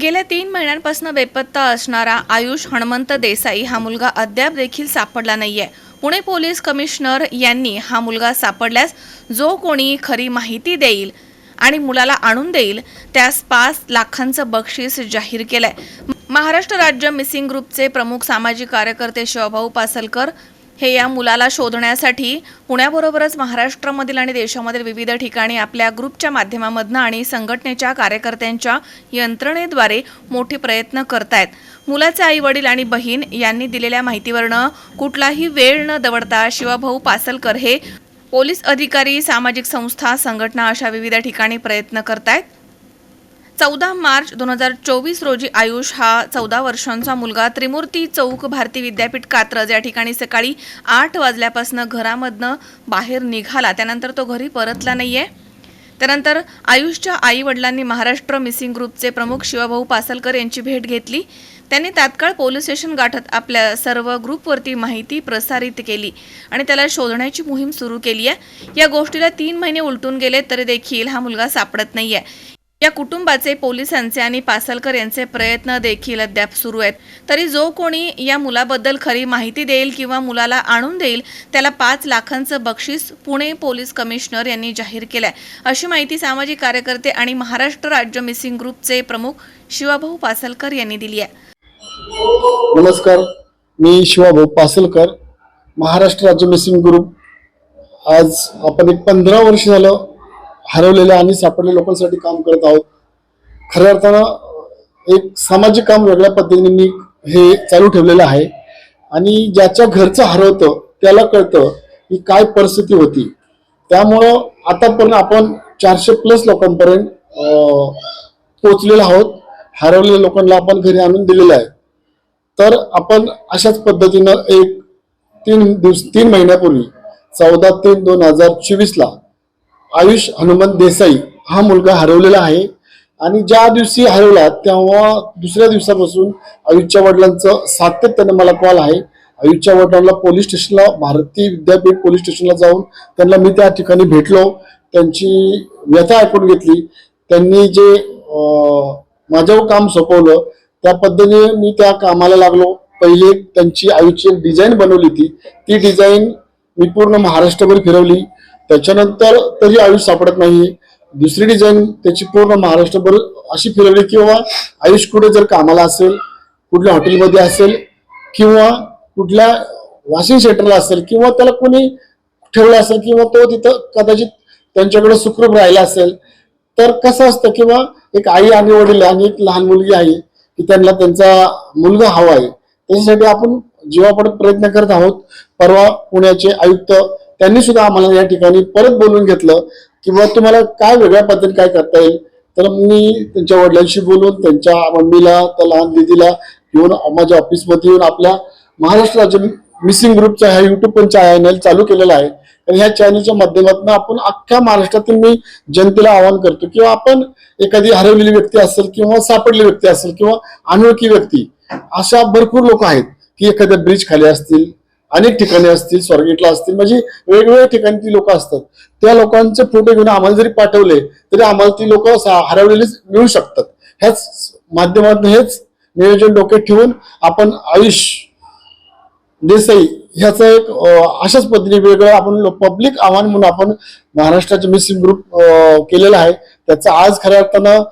गेल्या तीन महिन्यांपासून बेपत्ता असणारा आयुष हणमंत देसाई हा मुलगा अद्याप देखील सापडला नाहीये. पुणे पोलीस कमिशनर यांनी हा मुलगा सापडल्यास जो कोणी खरी माहिती देईल आणि मुलाला आणून देईल त्यास पाच लाखांचं बक्षीस जाहीर केलंय. महाराष्ट्र राज्य मिसिंग ग्रुपचे प्रमुख सामाजिक कार्यकर्ते शिवभाऊ पासलकर हे या मुलाला शोधण्यासाठी पुण्याबरोबरच महाराष्ट्रामधील आणि देशामधील विविध ठिकाणी आपल्या ग्रुपच्या माध्यमामधनं आणि संघटनेच्या कार्यकर्त्यांच्या यंत्रणेद्वारे मोठे प्रयत्न करतायत. मुलाचे आई वडील आणि बहीण यांनी दिलेल्या माहितीवरनं कुठलाही वेळ न दवडता शिवभाऊ पासलकर हे पोलीस अधिकारी सामाजिक संस्था संघटना अशा विविध ठिकाणी प्रयत्न करत आहेत चौदा मार्च दोन हजार चोवीस रोजी आयुष हा चौदा वर्षांचा मुलगा त्रिमूर्ती चौक भारती विद्यापीठ कात्रज या ठिकाणी सकाळी आठ वाजल्यापासून घरामधनं बाहेर निघाला. त्यानंतर तो घरी परतला नाही आहे त्यानंतर आयुषच्या आई वडिलांनी महाराष्ट्र मिसिंग ग्रुपचे प्रमुख शिवभाऊ पासलकर यांची भेट घेतली. त्यांनी तात्काळ पोलीस स्टेशन गाठत आपल्या सर्व ग्रुपवरती माहिती प्रसारित केली आणि त्याला शोधण्याची मोहीम सुरू केली आहे. या गोष्टीला तीन महिने उलटून गेले तरी देखील हा मुलगा सापडत नाहीये. या कुटुंबाचे पोलिसांचे आणि पासलकर यांचे प्रयत्न देखील अद्याप सुरू आहेत. तरी जो कोणी या मुलाबद्दल खरी माहिती देईल किंवा मुलाला आणून देईल त्याला पाच लाखांचं बक्षीस पुणे पोलीस कमिशनर यांनी जाहीर केलंय. अशी माहिती सामाजिक कार्यकर्ते आणि महाराष्ट्र राज्य मिसिंग ग्रुपचे प्रमुख शिवाभाऊ पासलकर यांनी दिली आहे. नमस्कार मी शिवाभाऊ पासलकर महाराष्ट्र राज्य मिसिंग ग्रुप. आज आपण एक पंधरा वर्ष झालं हरवलेल्या आणि सापडलेल्या लोकांसाठी काम करत आहोत. खऱ्या अर्थानं एक सामाजिक काम वेगळ्या पद्धतीने मी हे चालू ठेवलेलं आहे. आणि ज्याच्या घरचं हरवतं त्याला कळतं की काय परिस्थिती होती. त्यामुळं आतापर्यंत आपण चारशे प्लस लोकांपर्यंत पोचलेलो आहोत. हरवलेल्या लोकांना आपण घरी आणून दिलेलं आहे. तर आपण अशाच पद्धतीनं एक तीन दिवस तीन महिन्यापूर्वी चौदा तीन दोन हजार चोवीसला आयुष हनुमंत देसाई हा मुलगा हरवलेला आहे. आणि ज्या दिवशी हरवला तेव्हा दुसऱ्या दिवसापासून आयुषच्या वडिलांचं सातत्याने मला कॉल आहे. आयुषच्या वडिलांना पोलीस स्टेशनला भारती विद्यापीठ पोलीस स्टेशनला जाऊन त्यांना मी त्या ठिकाणी भेटलो. त्यांची व्यथा ऐकून घेतली. त्यांनी जे माझ्यावर काम सोपवलं त्या पद्धतीने मी त्या कामाला लागलो. पहिले त्यांची आईची एक डिझाईन बनवली ती ती डिझाईन मी पूर्ण महाराष्ट्रभर फिरवली. त्याच्यानंतर तरी आयुष सापडत नाही दुसरी डिझाईन त्याची पूर्ण महाराष्ट्रभर अशी फिरवली किंवा आयुष कुठे जर कामाला असेल कुठल्या हॉटेलमध्ये असेल किंवा कुठल्या वॉशिंग सेंटरला असेल किंवा त्याला कोणी ठेवलं असेल किंवा तो तिथं कदाचित त्यांच्याकडे सुखरूप राहिला असेल तर कसं असतं किंवा एक आई आणि वडील आणि एक लहान मुलगी आहे. की त्यांना त्यांचा मुलगा हवा आहे. त्याच्यासाठी आपण जीवापडत प्रयत्न करत आहोत. परवा पुण्याचे आयुक्त त्यांनी सुद्धा आम्हाला या ठिकाणी परत बोलून घेतलं की तुम्हाला काय वेगळ्या पद्धतीने काय करता येईल? तर मी त्यांच्या वडिलांशी बोलून त्यांच्या मम्मीला त्या लहान दिदीला येऊन माझ्या ऑफिसमध्ये येऊन आपल्या महाराष्ट्र राज्य मिसिंग ग्रुपचा हा युट्यूब पण चॅनल चालू केलेला आहे. तर ह्या चॅनलच्या माध्यमातून आपण अख्ख्या महाराष्ट्रातील मी जनतेला आवाहन करतो किंवा आपण एखादी हरवलेली व्यक्ती असेल किंवा सापडलेली व्यक्ती असेल किंवा अनोळखी व्यक्ती अशा भरपूर लोक आहेत की एखाद्या ब्रिज खाली असतील अनेक ठिकाणी असतील स्वर्गेटला असतील म्हणजे वेगवेगळ्या ठिकाणी ती लोक असतात. त्या लोकांचे फोटो घेऊन आम्हाला जरी पाठवले तरी आम्हाला ती लोक हरवलेली मिळू शकतात. ह्याच माध्यमातून हेच नियोजन डोक्यात ठेवून आपण आयुष देसाई ह्याचं एक अशाच पद्धतीने वेगळं आपण पब्लिक आव्हान म्हणून आपण महाराष्ट्राचे मिसिंग ग्रुप केलेला आहे. त्याचं आज खऱ्या अर्थानं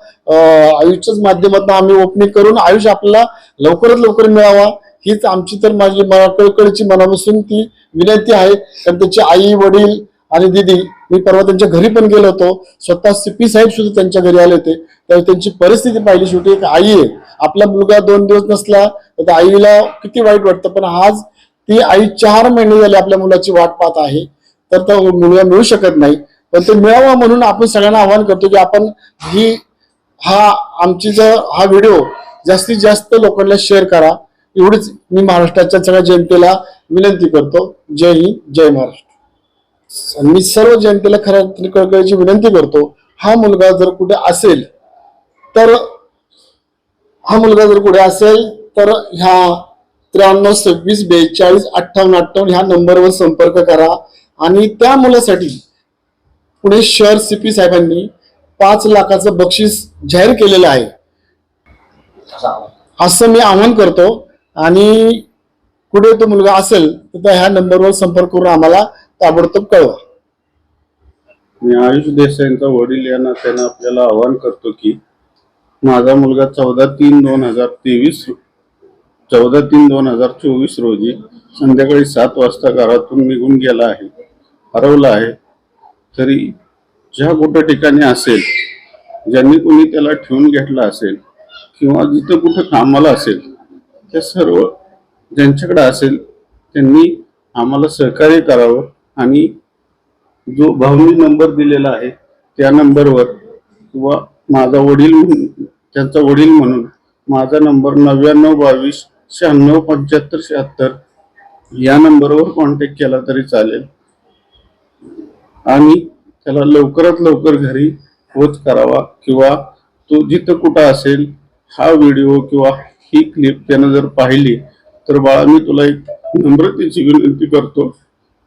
आयुषच्याच माध्यमातून आम्ही ओपनिंग करून आयुष आपल्याला लवकरात लवकर मिळावा हीच आमची तर माझी मला कळकळीची मनापासून ती विनंती आहे. कारण त्याची आई वडील आणि दिदी मी परवा त्यांच्या घरी पण गेलो होतो. स्वतः सीपी साहेब सुद्धा त्यांच्या घरी आले होते. त्यावेळी त्यांची परिस्थिती पाहिली शेवटी एक आई आहे. आपला मुलगा दोन दिवस नसला तर त्या आईला किती वाईट वाटतं. पण आज ती आई चार महिने झाले आपल्या मुलाची वाट पाहत आहे. तर तो मुलगा मिळू शकत नाही. पण ते मिळावा म्हणून आपण सगळ्यांना आवाहन करतो की आपण ही हा आमची जर हा व्हिडिओ जास्तीत जास्त लोकांना शेअर करा. एवढीच मी महाराष्ट्राच्या सगळ्या जनतेला विनंती करतो. जय हिंद जय महाराष्ट्र. मी सर्व जनतेला खऱ्या कळकळीची विनंती करतो हा मुलगा जर कुठे असेल तर हा मुलगा जर कुठे असेल तर ह्या त्र्याण्णव सव्वीस बेचाळीस अठ्ठावन्न अठ्ठावन्न ह्या नंबरवर संपर्क करा. आणि त्या मुलासाठी पुणे शहर सीपी साहेबांनी पाच लाखाचं बक्षीस जाहीर केलेलं आहे. असं मी आवाहन करतो. आणि कुठे तो मुलगा असेल तर ह्या नंबरवर संपर्क करून आम्हाला ताबडतोब कळवा. मी आयुष देसाईंचा वडील यांना त्यांना आपल्याला आवाहन करतो की माझा मुलगा चौदा तीन दोन हजार तेवीस चौदा तीन दोन हजार चोवीस रोजी संध्याकाळी सात वाजता घरातून निघून गेला आहे. हरवला आहे. तरी ज्या कुठं ठिकाणी असेल ज्यांनी कोणी त्याला ठेवून घेतला असेल किंवा जिथं कुठं कामाला असेल ते सर्व ज्यांच्याकडे असेल त्यांनी आम्हाला सहकार्य करावं आणि जो भावनी नंबर दिलेला आहे त्या नंबरवर किंवा माझा वडील म्हणून त्यांचा वडील म्हणून माझा नंबर नव्याण्णव बावीस शहाण्णव पंच्याहत्तर शहात्तर या नंबरवर कॉन्टॅक्ट केला तरी चालेल. आणि त्याला लवकरात लवकर घरी पोच करावा किंवा तो जिथं कुठं असेल हा व्हिडिओ किंवा ही क्लिप त्यानं जर पाहिली तर बाळा मी तुला एक नम्रतेची विनंती करतो.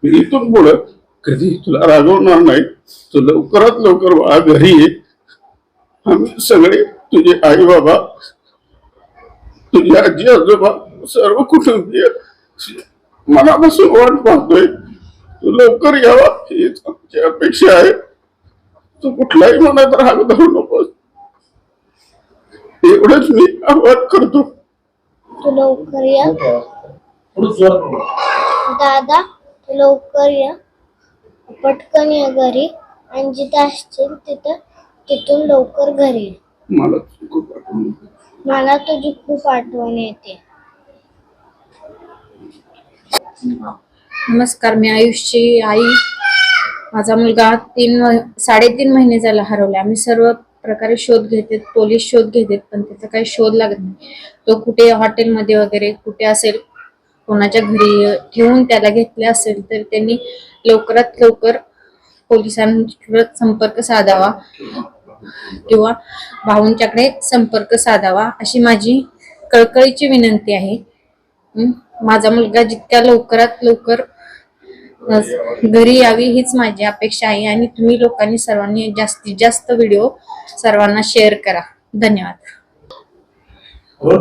मी इथून पुढं कधी तुला रागवणार नाही. तू लवकरात लवकर बाळा घरी ये. आम्ही सगळे तुझे आई बाबा तुझे आजी आजोबा सर्व कुटुंबीय मनापासून वाट पाहतोय. तू लवकर यावा हीच आमची अपेक्षा आहे. तू कुठलाही मनात राग धरू नकोस. एवढंच मी आवाहन करतो. तू लवकर या. दादा तू लवकर या. पटकन या घरी. आणि जिथे असतील तिथं तिथून लवकर घरी ये. मला येते. मला तुझी खूप आठवण येते. नमस्कार मी आयुषची आई. माझा मुलगा तीन साडेतीन महिने झाला हरवला आम्ही सर्व प्रकारे शोध घेते पोलीस शोध घेतात पण त्याचा काही शोध लागत नाही. तो कुठे हॉटेलमध्ये वगैरे कुठे असेल कोणाच्या घरी ठेवून त्याला घेतले असेल तर त्यांनी लवकरात लवकर पोलिसांकडे संपर्क साधावा. किंवा भाऊंच्याकडे संपर्क साधावा अशी माझी कळकळीची विनंती आहे. माझा मुलगा जितक्या लवकरात लवकर घरी यावी हीच माझी अपेक्षा आहे आणि तुम्ही लोकांनी सर्वांनी जास्तीत जास्त व्हिडिओ सर्वांना शेअर करा. धन्यवाद. हो.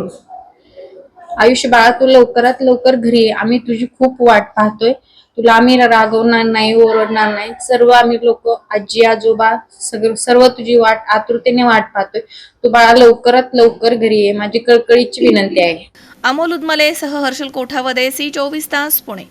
आयुष्य बाळा तू लवकरात लवकर घरी ये. आम्ही तुझी खूप वाट पाहतोय. तुला आम्ही रागवणार नाही ओरडणार नाही. सर्व आम्ही लोक आजी आजोबा सगळं सर्व तुझी वाट आतुरतेने वाट पाहतोय. तू बाळा लवकरात लवकर घरी ये. माझी कळकळीची विनंती आहे. अमोल उदमले सह हर्षल कोठावदे सी चोवीस तास पुणे.